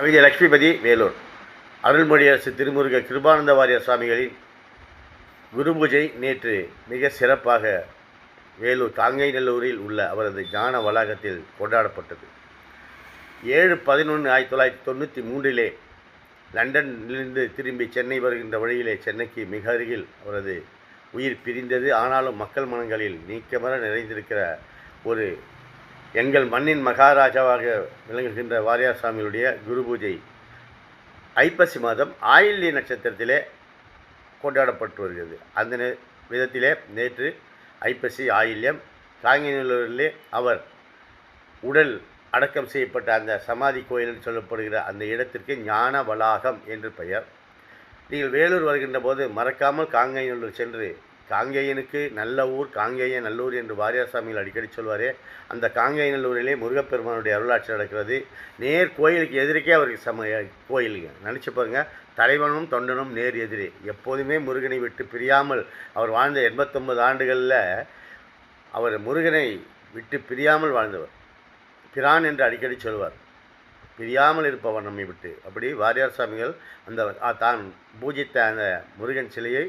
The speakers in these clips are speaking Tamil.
கவிஞர் லக்ஷ்மிபதி வேலூர். அருள்மொழியரசு திருமுருக கிருபானந்த வாரியர் சுவாமிகளின் குருபூஜை நேற்று மிக சிறப்பாக வேலூர் தாங்கைநல்லூரில் உள்ள அவரது ஞான வளாகத்தில் கொண்டாடப்பட்டது. ஏழு பதினொன்று ஆயிரத்தி தொள்ளாயிரத்தி தொண்ணூற்றி மூன்றிலே லண்டனிலிருந்து திரும்பி சென்னை வருகின்ற வழியிலே சென்னைக்கு மிக அருகில் அவரது உயிர் பிரிந்தது. ஆனாலும் மக்கள் மனங்களில் நீக்கமர நிறைந்திருக்கிற ஒரு எங்கள் மண்ணின் மகாராஜாவாக விளங்குகின்ற வாரியார் சாமியுடைய குரு பூஜை ஐப்பசி மாதம் ஆயில்ய நட்சத்திரத்திலே கொண்டாடப்பட்டு வருகிறது. அந்த நே- விதத்திலே நேற்று ஐப்பசி ஆயில்யம் காங்கிநல்லூரிலே அவர் உடல் அடக்கம் செய்யப்பட்ட அந்த சமாதி கோயில் என்று சொல்லப்படுகிற அந்த இடத்திற்கு ஞான வளாகம் என்று பெயர். நீங்கள் வேலூர் வருகின்ற போது மறக்காமல் காங்கேயநல்லூர் சென்று காங்கேயனுக்கு நல்ல ஊர் காங்கேய நல்லூர் என்று வாரியார் சாமிகள் அடிக்கடி சொல்வார். அந்த காங்கேயநல்லூரிலே முருகப்பெருமானுடைய அருளாட்சி நடக்கிறது. நேர் கோயிலுக்கு எதிரிக்கே அவருக்கு சம கோயிலுங்க நினச்சி பாருங்கள் தலைவனும் தொண்டனும் நேர் எதிரி. எப்போதுமே முருகனை விட்டு பிரியாமல் அவர் வாழ்ந்த எண்பத்தொன்பது ஆண்டுகளில் அவர் முருகனை விட்டு பிரியாமல் வாழ்ந்தவர். பிரான் என்று அடிக்கடி சொல்வார். பிரியாமல் இருப்பவர் நம்மை விட்டு. அப்படி வாரியார் சாமிகள் அந்த தான் பூஜித்த அந்த முருகன் சிலையை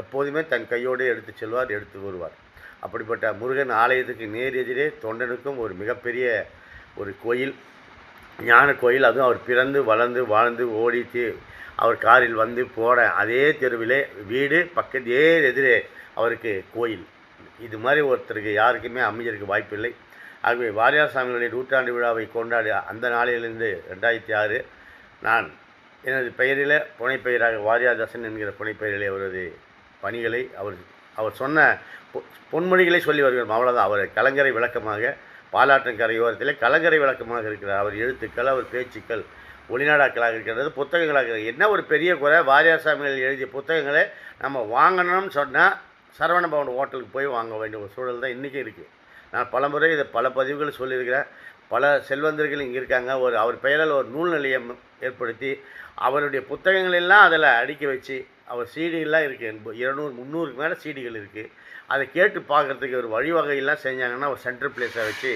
எப்போதுமே தன் கையோடு எடுத்து செல்வார் எடுத்து வருவார். அப்படிப்பட்ட முருகன் ஆலயத்துக்கு நேர் எதிரே தொண்டனுக்கும் ஒரு மிகப்பெரிய ஒரு கோயில் ஞான கோயில். அதுவும் அவர் பிறந்து வளர்ந்து வாழ்ந்து ஓடித்து அவர் காரில் வந்து போன அதே தெருவிலே வீடு பக்கத்தே எதிரே அவருக்கு கோயில். இது மாதிரி ஒருத்தருக்கு யாருக்குமே அமைஞ்சிருக்க வாய்ப்பில்லை. ஆகவே வாரியார் சாமிகளுடைய நூற்றாண்டு விழாவை கொண்டாடி அந்த நாளிலிருந்து ரெண்டாயிரத்தி ஆறு நான் எனது பெயரில் புனைப்பெயராக வாரியாதாசன் என்கிற புனைப்பெயரிலே அவரது பணிகளை அவர் அவர் சொன்ன பொ- பொன்மொழிகளை சொல்லி வருகிறோம் அவ்வளோதான் அவர் கலங்கரை விளக்கமாக பாலாற்றின் கரையோரத்தில் கலங்கரை விளக்கமாக இருக்கிறார். அவர் எழுத்துக்கள் அவர் பேச்சுக்கள் ஒளிநாடாக்களாக இருக்கிறது புத்தகங்களாக இருக்கிறது. என்ன ஒரு பெரிய குறை? வாரியார் சாமிகள் எழுதிய புத்தகங்களை நம்ம வாங்கணும்னு சொன்னால் சரவண பவன் ஹோட்டலுக்கு போய் வாங்க வேண்டிய ஒரு சூழல் தான் இன்றைக்கும் இருக்குது நான் பலமுறை இதை பல பதிவுகள் சொல்லியிருக்கிறேன். பல செல்வந்தர்கள் இங்கே இருக்காங்க. ஒரு அவர் பெயரால் ஒரு நூல் நிலையம் ஏற்படுத்தி அவருடைய புத்தகங்களெல்லாம் அதில் அடுக்கி வச்சு அவர் சீடியெல்லாம் இருக்குது இருநூறு முந்நூறுக்கு மேலே சீடிகள் இருக்குது அதை கேட்டு பார்க்குறதுக்கு ஒரு வழிவகையெல்லாம் செஞ்சாங்கன்னா ஒரு சென்ட்ரல் பிளேஸை வச்சு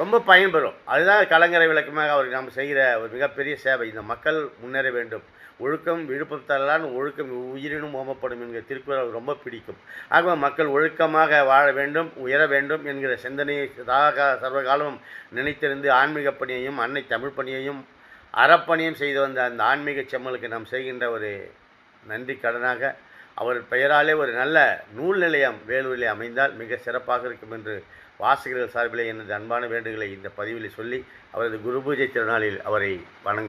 ரொம்ப பயன்பெறும். அதுதான் கலங்கரை விளக்கமாக அவர் நாம் செய்கிற ஒரு மிகப்பெரிய சேவை. இந்த மக்கள் முன்னேற வேண்டும். ஒழுக்கம் விழுப்பத்தாலான் ஒழுக்கம் உயிரினும் ஓமப்படும் என்கிற திருக்குறள் ரொம்ப பிடிக்கும். ஆகவே மக்கள் ஒழுக்கமாக வாழ வேண்டும் உயர வேண்டும் என்கிற சிந்தனையை சதாகா சர்வகாலமும் நினைத்திருந்து ஆன்மீக பணியையும் அன்னை தமிழ் பணியையும் அறப்பணியும் செய்து வந்த அந்த ஆன்மீக செம்மலுக்கு நாம் செய்கின்ற ஒரு நன்றி கடனாக அவர் பெயராலே ஒரு நல்ல நூல் நிலையம் வேலூரிலே அமைந்தால் மிக சிறப்பாக இருக்கும் என்று வாசகர்கள் சார்பிலே எனது அன்பான வேண்டுகளை இந்த பதிவில் சொல்லி அவரது குரு பூஜை திருநாளில் அவரை வணங்க